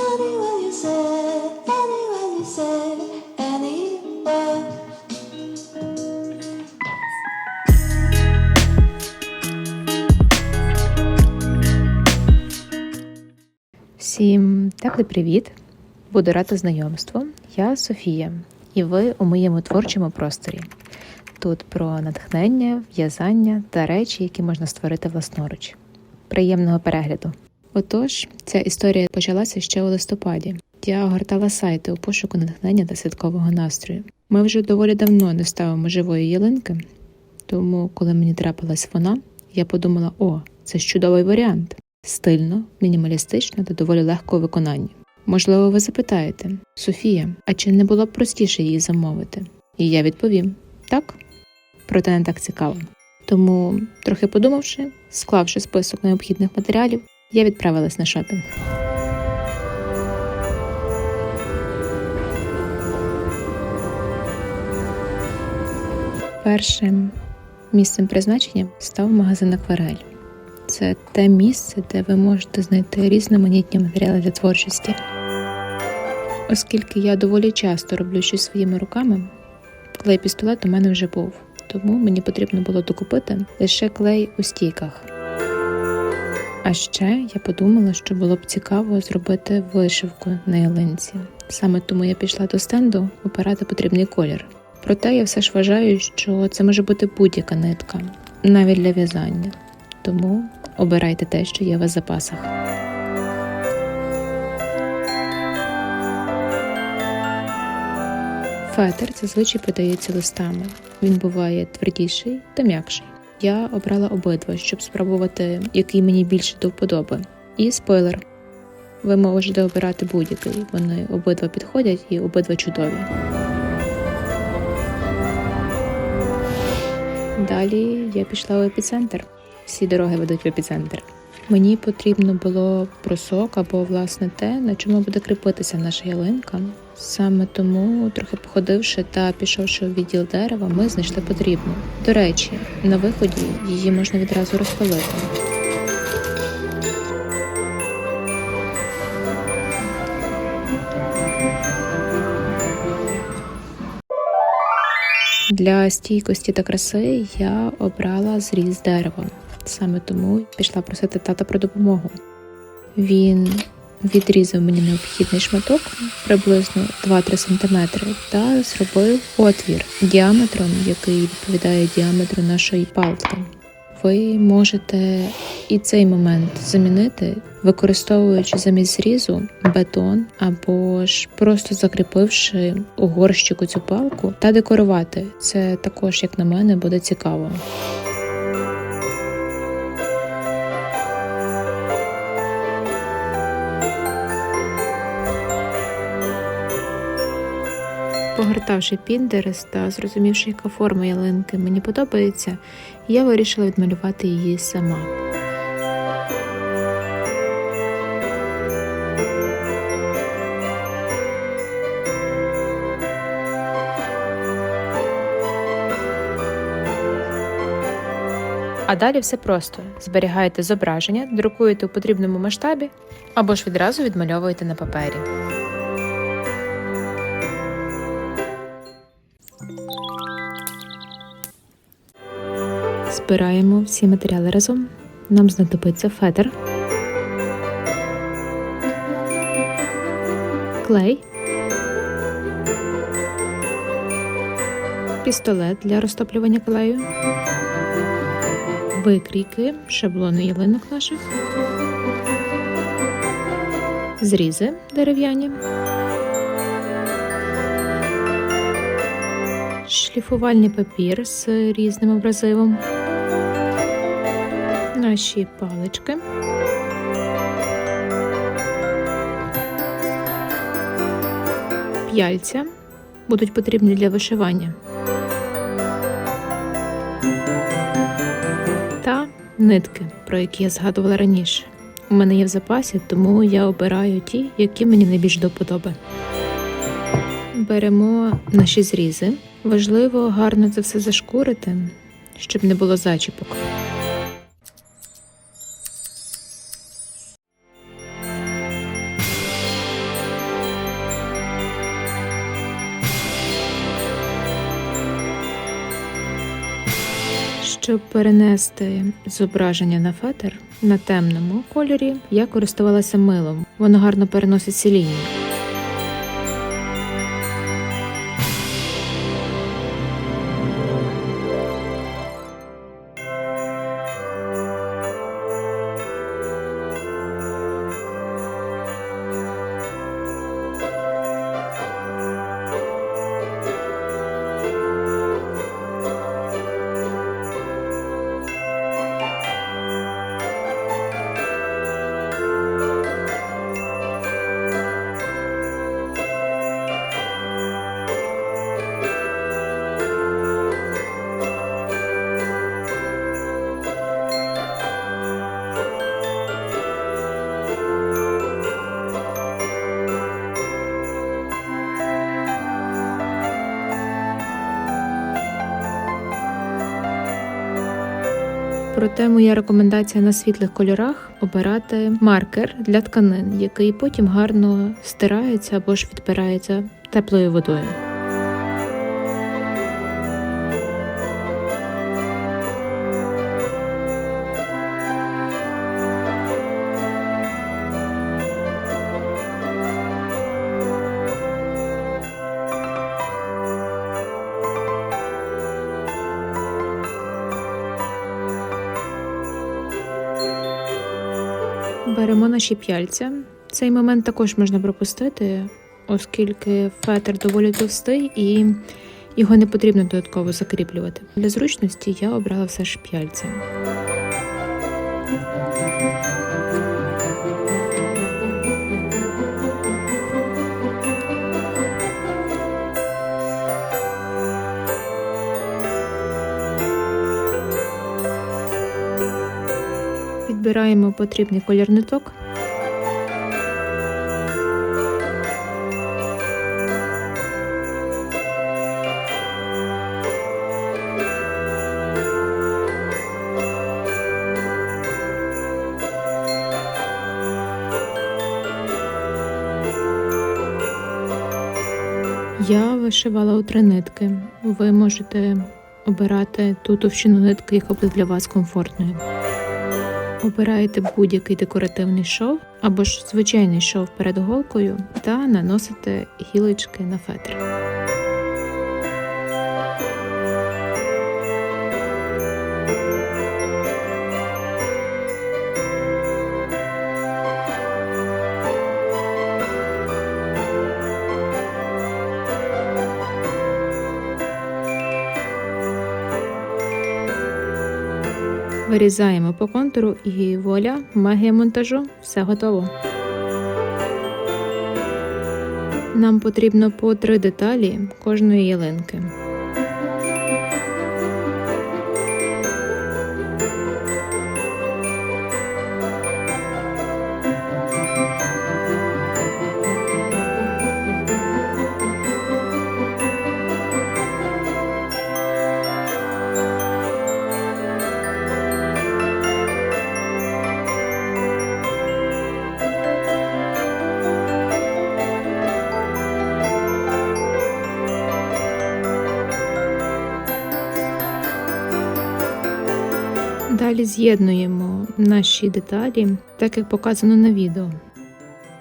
Anywhere you say, anywhere you. Всім теплий привіт! Буду рада знайомству. Я Софія, і ви у моєму творчому просторі. Тут про натхнення, в'язання та речі, які можна створити власноруч. Приємного перегляду! Отож, ця історія почалася ще у листопаді. Я огортала сайти у пошуку натхнення та святкового настрою. Ми вже доволі давно не ставимо живої ялинки, тому, коли мені трапилась вона, я подумала: о, це чудовий варіант стильно, мінімалістично та доволі легко у виконанні. Можливо, ви запитаєте, Софія, а чи не було б простіше її замовити? І я відповім так, проте не так цікаво. Тому, трохи подумавши, склавши список необхідних матеріалів, я відправилась на шопінг. Першим місцем призначення став магазин Акварель. Це те місце, де ви можете знайти різноманітні матеріали для творчості. Оскільки я доволі часто роблю щось своїми руками, клей пістолет у мене вже був, тому мені потрібно було докупити лише клей у стійках. А ще я подумала, що було б цікаво зробити вишивку на ялинці. Саме тому я пішла до стенду обирати потрібний колір. Проте я все ж вважаю, що це може бути будь-яка нитка, навіть для в'язання. Тому обирайте те, що є в запасах. Фетр зазвичай подається листами. Він буває твердіший та м'якший. Я обрала обидва, щоб спробувати, який мені більше до вподоби. І спойлер. Ви можете обирати будь-який. Вони обидва підходять і обидва чудові. Далі я пішла в епіцентр. Всі дороги ведуть в епіцентр. Мені потрібно було просок або власне те, на чому буде кріпитися наша ялинка. Саме тому, трохи походивши та пішовши у відділ дерева, ми знайшли потрібну. До речі, на виході її можна відразу розпалити. Для стійкості та краси я обрала зріз дерева. Саме тому пішла просити тата про допомогу. Він відрізав мені необхідний шматок приблизно 2-3 см та зробив отвір діаметром, який відповідає діаметру нашої палки. Ви можете і цей момент замінити, використовуючи замість зрізу бетон або ж просто закріпивши у горщику цю палку та декорувати. Це також, як на мене, буде цікаво. Погортавши Піндерес та зрозумівши, яка форма ялинки мені подобається, я вирішила відмалювати її сама. А далі все просто: зберігаєте зображення, друкуєте у потрібному масштабі або ж відразу відмальовуєте на папері. Збираємо всі матеріали разом. Нам знадобиться фетр, клей, пістолет для розтоплювання клею, викрійки, шаблони ялинок наших, зрізи дерев'яні. Шліфувальний папір з різним абразивом, наші палички, п'яльця будуть потрібні для вишивання та нитки, про які я згадувала раніше. У мене є в запасі, тому я обираю ті, які мені найбільш до вподоби беремо наші зрізи. Важливо гарно це все зашкурити, щоб не було зачіпок. Щоб перенести зображення на фетр на темному кольорі, я користувалася милом. Воно гарно переносить ці лінії. Проте моя рекомендація на світлих кольорах обирати маркер для тканин, який потім гарно стирається або ж відпирається теплою водою. Беремо наші п'яльця. Цей момент також можна пропустити, оскільки фетр доволі товстий і його не потрібно додатково закріплювати. Для зручності я обрала все ж п'яльцем. Підбираємо потрібний колір ниток. Я вишивала у три нитки. Ви можете обирати ту товщину нитки, яка буде для вас комфортною. Обираєте будь-який декоративний шов або ж звичайний шов перед голкою та наносите гілочки на фетр. Вирізаємо по контуру і вуаля, магія монтажу, все готово. Нам потрібно по три деталі кожної ялинки. Далі з'єднуємо наші деталі, так як показано на відео.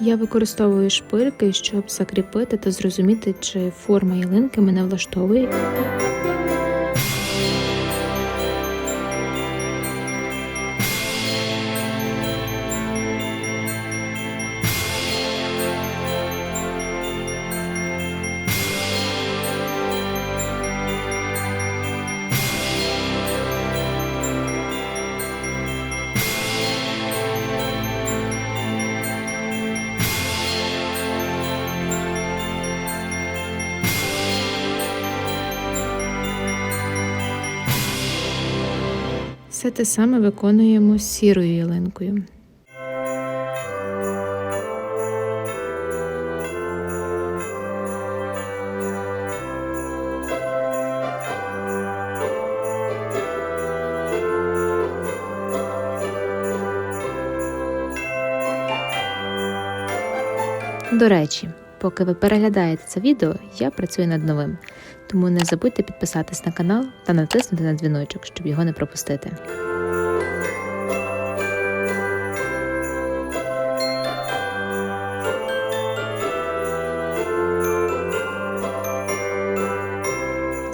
Я використовую шпильки, щоб закріпити та зрозуміти, чи форма ялинки мене влаштовує. Все те саме виконуємо сірою ялинкою. До речі, Поки ви переглядаєте це відео, я працюю над новим. Тому не забудьте підписатись на канал та натиснути на дзвіночок, щоб його не пропустити.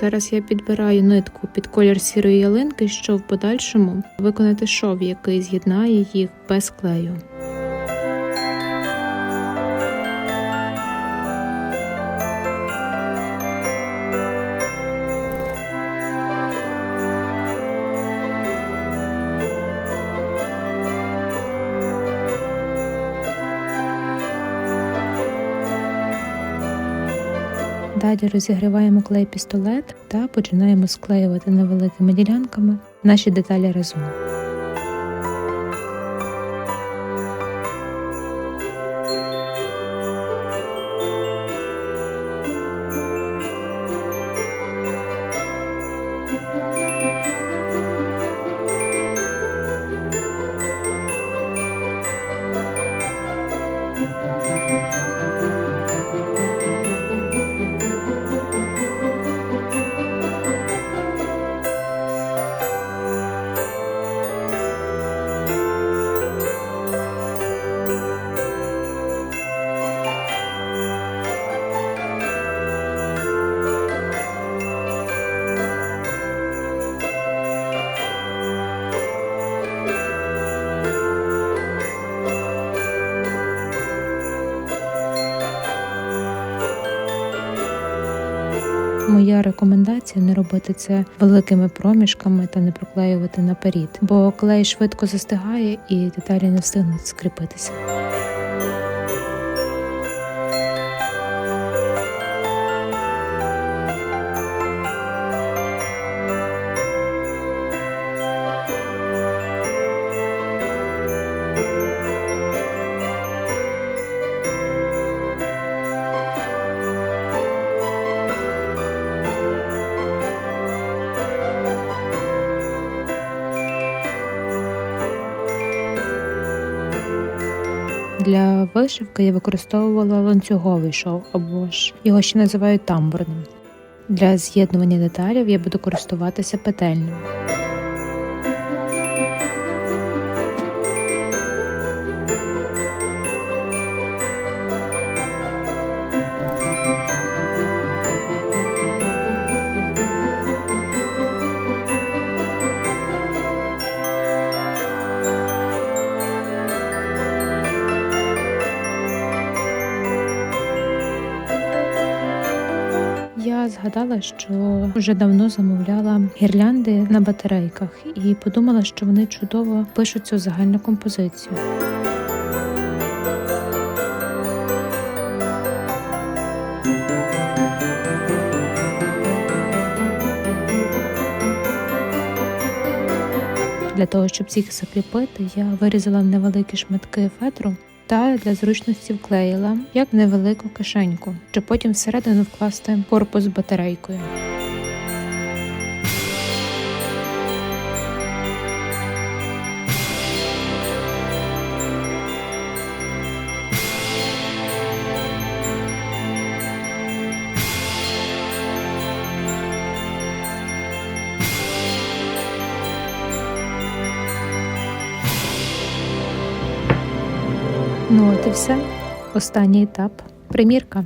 Зараз я підбираю нитку під колір сірої ялинки, щоб в подальшому виконати шов, який з'єднає їх без клею. Далі розігріваємо клей пістолет та починаємо склеювати невеликими ділянками наші деталі разом. Рекомендація не робити це великими проміжками та не проклеювати наперед, бо клей швидко застигає і деталі не встигнуть скріпитися. Для вишивки я використовувала ланцюговий шов або ж його ще називають тамбурним. Для з'єднування деталів я буду користуватися петельним. Згадала, що вже давно замовляла гірлянди на батарейках і подумала, що вони чудово пишуть цю загальну композицію. Для того, щоб їх закріпити, я вирізала невеликі шматки фетру та для зручності вклеїла як невелику кишеньку, щоб потім всередину вкласти корпус з батарейкою. Ну от і все. Останній етап примірка.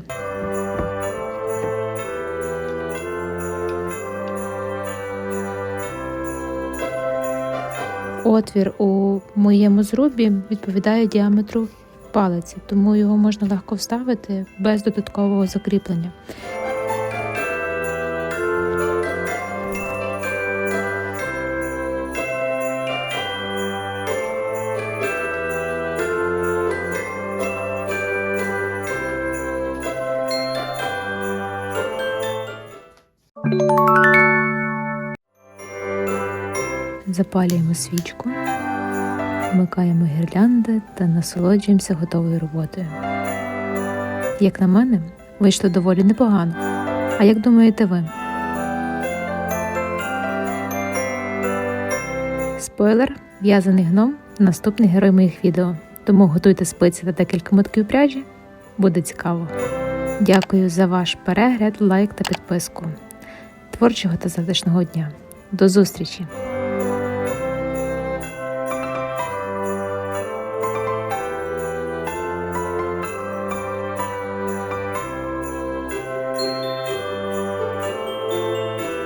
Отвір у моєму зрубі відповідає діаметру палиці, тому його можна легко вставити без додаткового закріплення. Запалюємо свічку, вмикаємо гірлянди та насолоджуємося готовою роботою. Як на мене, вийшло доволі непогано. А як думаєте ви? Спойлер, в'язаний гном наступний герой моїх відео. Тому готуйте спиці та декілька мотків пряжі. Буде цікаво. Дякую за ваш перегляд, лайк та підписку. Творчого та затишного дня. До зустрічі!